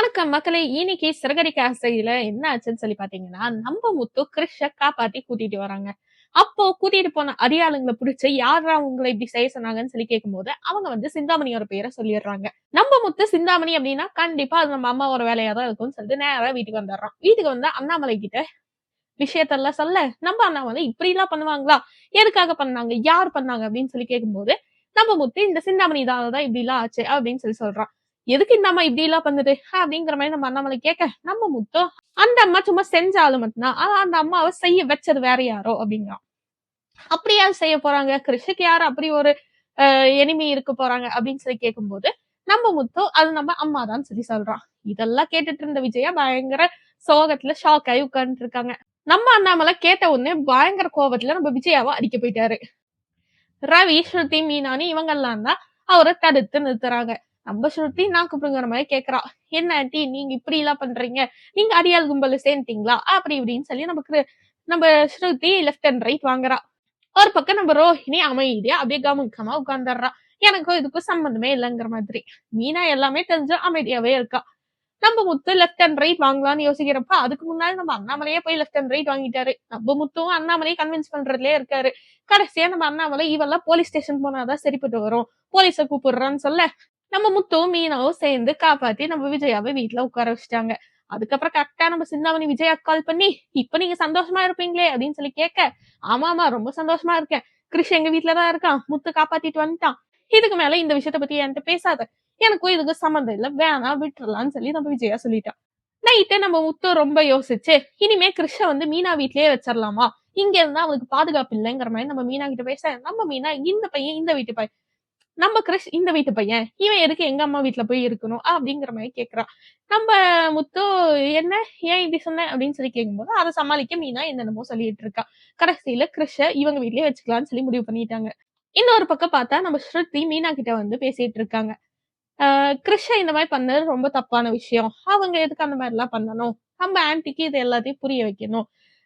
வணக்கம் மக்களை. இன்னைக்கு சிறகடிக்க ஆசையில என்ன ஆச்சுன்னு சொல்லி பாத்தீங்கன்னா நம்ம முத்து கிருஷ காப்பாத்தி கூட்டிட்டு வராங்க. அப்போ கூட்டிட்டு போன அடியாளுங்களை பிடிச்சு யாரா உங்களை இப்படி செய்ய சொன்னாங்கன்னு சொல்லி கேட்கும்போது அவங்க வந்து சிந்தாமணியோட பேரை சொல்லிடுறாங்க. நம்ம முத்து சிந்தாமணி அப்படின்னா கண்டிப்பா அது நம்ம அம்மாவோட வேலையா தான் இருக்கும்னு சொல்லிட்டு நேரா வீட்டுக்கு வந்துடுறான். வீட்டுக்கு வந்து அண்ணாமலை கிட்ட விஷயத்தெல்லாம் சொல்ல நம்ம அண்ணாமலை இப்படி எல்லாம் பண்ணுவாங்களா? எதுக்காக பண்ணாங்க? யார் பண்ணாங்க? அப்படின்னு சொல்லி கேட்கும்போது நம்ம முத்து இந்த சிந்தாமணி தான் இப்படி எல்லாம் ஆச்சு அப்படின்னு சொல்லி சொல்றான். எதுக்கு இந்த அம்மா இப்படி எல்லாம் பண்ணுது அப்படிங்கிற மாதிரி நம்ம அண்ணாமலை கேட்க நம்ம முத்தம் அந்த அம்மா சும்மா செஞ்சாலும் மட்டும்தான். ஆனா அந்த அம்மாவை செய்ய வச்சது வேற யாரோ அப்படிங்கிறான். அப்படி யார் செய்ய போறாங்க? கிருஷிக்கு யார் அப்படி ஒரு எனிமி இருக்க போறாங்க அப்படின்னு சொல்லி கேட்கும்போது நம்ம முத்தோ அது நம்ம அம்மா தான் சொல்லி சொல்றான். இதெல்லாம் கேட்டுட்டு இருந்த விஜயா பயங்கர சோகத்துல ஷாக் ஆகி உட்காந்துட்டு இருக்காங்க. நம்ம அண்ணாமலை கேட்ட உடனே பயங்கர கோபத்துல நம்ம விஜயாவை அடிக்க போயிட்டாரு. ரவி ஸ்ருதி மீனானி இவங்கெல்லாம் தான் அவரை தடுத்து நிறுத்துறாங்க. நம்ம ஸ்ருதி நான் கூப்பிடுங்கிற மாதிரி கேக்குறா. என்ன ஆண்டி நீங்க இப்படி எல்லாம் பண்றீங்க? நீங்க அடியால் கும்பல சேர்ந்துட்டீங்களா? அப்படி இப்படின்னு சொல்லி நமக்கு நம்ம ஸ்ருதி லெஃப்ட் அண்ட் ரைட் வாங்குறா. ஒரு பக்கம் நம்ம ரோஹிணி அமைதியா அப்படியே கமுக்கமா உட்காந்துடுறா எனக்கும் இதுக்கும் சம்மந்தமே இல்லைங்கிற மாதிரி. மீனா எல்லாமே தெரிஞ்சு அமைதியாவே இருக்கா. நம்ம முத்து லெஃப்ட் அண்ட் ரைட் வாங்கலாம்னு யோசிக்கிறப்ப அதுக்கு முன்னாடி நம்ம அண்ணாமலையே போய் லெஃப்ட் அண்ட் ரைட் வாங்கிட்டாரு. நம்ம முத்துவும் அண்ணாமலையை கன்வின்ஸ் பண்றதுலயே இருக்காரு. கடைசியா நம்ம அண்ணாமலை இவெல்லாம் போலீஸ் ஸ்டேஷன் போனாதான் சரிப்பட்டு வரும். போலீஸை கூப்பிடுறான்னு சொல்ல நம்ம முத்தும் மீனாவும் சேர்ந்து காப்பாத்தி நம்ம விஜயாவை வீட்டுல உட்கார வச்சுட்டாங்க. அதுக்கப்புறம் கரெக்டா நம்ம சிந்தாமணி விஜயா கால் பண்ணி இப்ப நீங்க சந்தோஷமா இருப்பீங்களே? அப்படின்னு சொல்லி கேட்க ஆமா ஆமா ரொம்ப சந்தோஷமா இருக்கேன். கிருஷ் எங்க வீட்டுலதான் இருக்கான். முத்து காப்பாத்திட்டு வந்துட்டான். இதுக்கு மேல இந்த விஷயத்த பத்தி என்கிட்ட பேசாத. எனக்கும் இதுக்கு சம்மந்தம் இல்ல. வேணாம் விட்டுறலாம்னு சொல்லி நம்ம விஜயா சொல்லிட்டான். நைட்டு நம்ம முத்து ரொம்ப யோசிச்சு இனிமே கிருஷ்ண வந்து மீனா வீட்லயே வச்சிடலாமா இங்க இருந்தா அவனுக்கு பாதுகாப்பு இல்லைங்கிற மாதிரி நம்ம மீனா கிட்ட பேச நம்ம மீனா இந்த பையன் இந்த வீட்டு பையன் நம்ம கிறிஸ் இந்த வீட்டு பையன் இவன் எதுக்கு எங்க அம்மா வீட்டுல போய் இருக்கணும் அப்படிங்கிற மாதிரி கேக்குறான். நம்ம முத்து என்ன? ஏன் இப்படி சொன்ன? அப்படின்னு சொல்லி கேட்கும்போது அதை சமாளிக்க மீனா என்னென்னமோ சொல்லிட்டு இருக்கா. கடைசியில கிறிஷ இவங்க வீட்லயே வச்சுக்கலாம்னு சொல்லி முடிவு பண்ணிட்டாங்க. இன்னொரு பக்கம் பார்த்தா நம்ம ஸ்ருதி மீனா கிட்ட வந்து பேசிட்டு இருக்காங்க. ஆஹ் கிருஷ இந்த மாதிரி பண்ணது ரொம்ப தப்பான விஷயம். அவங்க எதுக்கு அந்த மாதிரி எல்லாம் பண்ணணும்? நம்ம ஆன்டிக்கு இது எல்லாத்தையும் புரிய வைக்கணும்.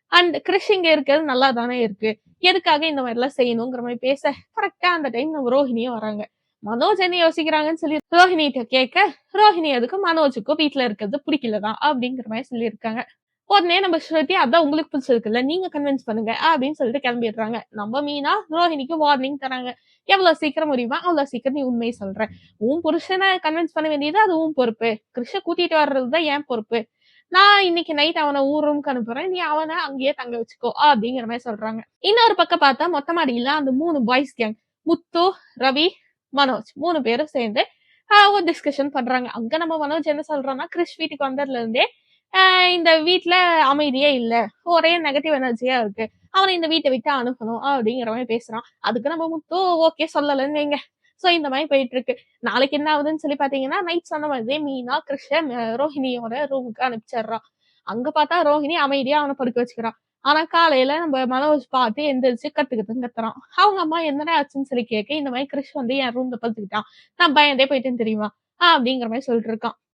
அண்ட் கிறிஷ் இங்க இருக்கிறது நல்லா தானே இருக்கு. எதுக்காக இந்த மாதிரி எல்லாம் செய்யணுங்கிற மாதிரி பேச கரெக்டா அந்த டைம் நம்ம ரோஹிணியும் வராங்க. மனோஜ் என்ன யோசிக்கிறாங்கன்னு சொல்லி ரோஹிணிகிட்ட கேட்க ரோஹிணி அதுக்கும் மனோஜுக்கும் வீட்டுல இருக்கிறது பிடிக்கலதான் அப்படிங்கிற மாதிரி சொல்லியிருக்காங்க. உடனே நம்ம ஸ்ருதி அதான் உங்களுக்கு பிடிச்சிருக்குல்ல நீங்க கன்வின்ஸ் பண்ணுங்க அப்படின்னு சொல்லிட்டு கிளம்பிடுறாங்க. நம்ம மீனா ரோஹிணிக்கு வார்னிங் தராங்க. எவ்வளவு சீக்கிரம் முடியுமா? அவ்வளவு சீக்கிரம் நீ உண்மையை சொல்ற. உன் புருஷனை கன்வின்ஸ் பண்ண வேண்டியது அது உன் பொறுப்பு. கிருஷ்ண கூட்டிட்டு வர்றதுதான் என் பொறுப்பு. நான் இன்னைக்கு நைட் அவனை ஊர் ரூம்க்கு அனுப்புறேன். நீ அவனை அங்கேயே தங்க வச்சுக்கோ அப்படிங்கிற மாதிரி சொல்றாங்க. இன்னொரு பக்கம் பார்த்தா மொத்த மாடியில அந்த மூணு பாய்ஸ் கேங் முத்து ரவி மனோஜ் மூணு பேரும் சேர்ந்து ஒரு டிஸ்கஷன் பண்றாங்க. அங்க நம்ம மனோஜ் என்ன சொல்றோம்னா கிறிஸ் வீட்டுக்கு வந்ததுல இருந்தே இந்த வீட்டுல அமைதியே இல்ல. ஒரே நெகட்டிவ் எனர்ஜியா இருக்கு. அவனை இந்த வீட்டை விட்டு அனுப்பணும் அப்படிங்கிற மாதிரி பேசுறான். அதுக்கு நம்ம முத்து ஓகே சொல்லலன்னு வைங்க. சோ இந்த மாதிரி போயிட்டு இருக்கு நாளைக்கு என்ன ஆகுதுன்னு சொல்லி பாத்தீங்கன்னா நைட் சொன்ன மாதிரி மீனா கிருஷ்ணன் ரோஹிணியோட ரூமுக்கு அனுப்பிச்சிடுறான் அங்க பார்த்தா ரோஹிணி அமைதியா அவனை படுக்க வச்சுக்கிறான் ஆனா காலையில நம்ம மனோஜ் பார்த்து எந்திரிச்சு கத்துக்கிட்டு கத்துறான். அவங்க அம்மா என்னடா ஆச்சுன்னு சொல்லி கேட்க இந்த மாதிரி கிருஷ் வந்து என் ரூம்ல படுத்துக்கிட்டான். நான் பயந்தே போயிட்டேன்னு தெரியுமா? அப்படிங்கிற மாதிரி சொல்லிட்டு இருக்கான்.